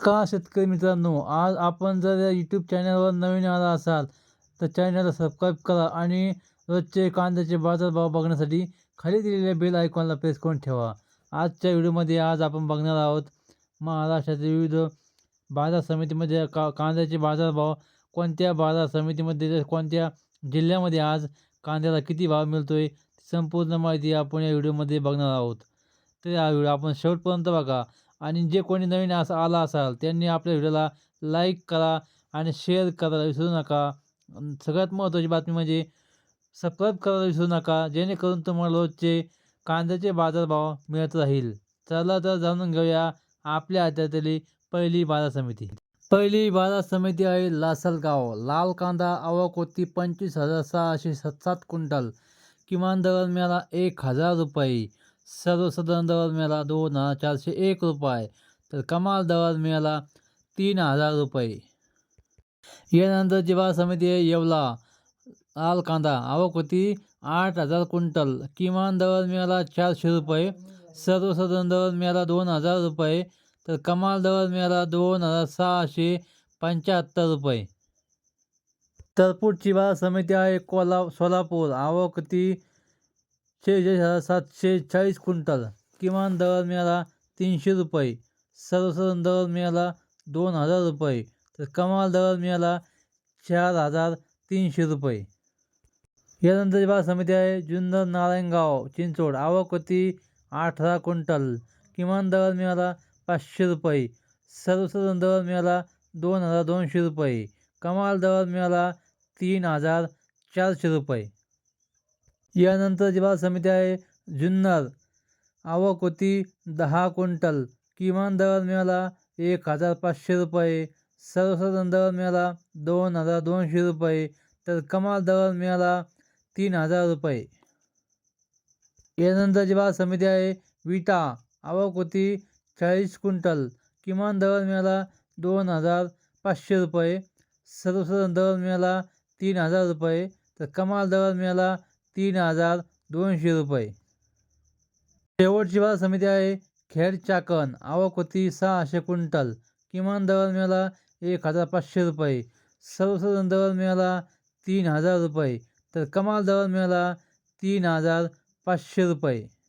नमस्कार शेतकरी मित्रांनो? आज आपण जर या यूट्यूब चॅनलवर नवीन आला असाल तर चॅनलला सबस्क्राईब करा आणि रोजचे कांद्याचे बाजारभाव बघण्यासाठी खाली दिलेल्या बेल आयकॉनला प्रेस करून ठेवा. आजच्या व्हिडिओमध्ये आज आपण बघणार आहोत महाराष्ट्रातील विविध बाजार समितीमध्ये का कांद्याचे बाजारभाव कोणत्या बाजार समितीमध्ये कोणत्या जिल्ह्यामध्ये आज कांद्याला किती भाव मिळतो आहे संपूर्ण माहिती आपण या व्हिडिओमध्ये बघणार आहोत. तर हा व्हिडिओ आपण शेवटपर्यंत बघा. आणि जे कोणी नवीन असं आला असाल त्यांनी आपल्या व्हिडिओला लाईक करा आणि शेअर करायला विसरू नका. सगळ्यात महत्त्वाची बातमी म्हणजे सबस्क्राईब करायला विसरू नका जेणेकरून तुम्हाला रोजचे कांद्याचे बाजारभाव मिळत राहील. चला तर जाणून घेऊया आपल्या हातातली पहिली बाजार समिती. पहिली बाजार समिती आहे लासलगाव. लाल कांदा आवक पंचवीस हजार सहाशे सात सात क्विंटल. किमान दर मिळाला एक हजार रुपये. सर्वसाधारण दर मिळाला दोन हजार चारशे एक रुपये तर कमाल दर मिळाला तीन हजार रुपये. यानंतर बाजार समिती आहे येवला लाल कांदा आवक होती आठ हजार क्विंटल किमान दर मिळाला चारशे रुपये सर्वसाधारण दर मिळाला दोन हजार रुपये तर कमाल दर मिळाला दोन हजार सहाशे पंच्याहत्तर रुपये. तरपूट पुढची समिती आहे कोला सोलापूर आवक होती शेहेचाळीस हजार सातशे चाळीस क्विंटल. किमान दर मिळाला तीनशे रुपये. सर्वसाधारण दर मिळाला दोन हजार रुपये. तर कमाल दर मिळाला चार हजार तीनशे रुपये. यानंतरची बाजार समिती आहे जुन्नर नारायणगाव चिंचोड आवक होती अठरा क्विंटल. किमान दर मिळाला पाचशे रुपये. सर्वसाधारण दर मिळाला दोन हजार दोनशे रुपये. कमाल दर मिळाला तीन हजार चारशे रुपये. यानंतर जेव्हा समिती आहे जुन्नर आवक होती दहा क्विंटल. किमान दर मिळाला एक हजार पाचशे रुपये. सर्वसाधारण दर मिळाला दोन हजार दोनशे रुपये. तर कमाल दर मिळाला तीन हजार रुपये. यानंतर जेव्हा समिती आहे विटा आवक होती चाळीस क्विंटल. किमान दर मिळाला दोन हजार पाचशे रुपये. सर्वसाधारण दर मिळाला तीन हजार रुपये. तर कमाल दर मिळाला तीन हजार दोनशे रुपये. शेवटची बाजार समिती आहे. खेड चाकण आवक होती सहाशे क्विंटल. किमान दर मिळाला एक हजार पाचशे रुपये. सर्वसाधारण दर मिळाला तीन हजार रुपये. तर कमाल दर मिळाला तीन हजार पाचशे रुपये.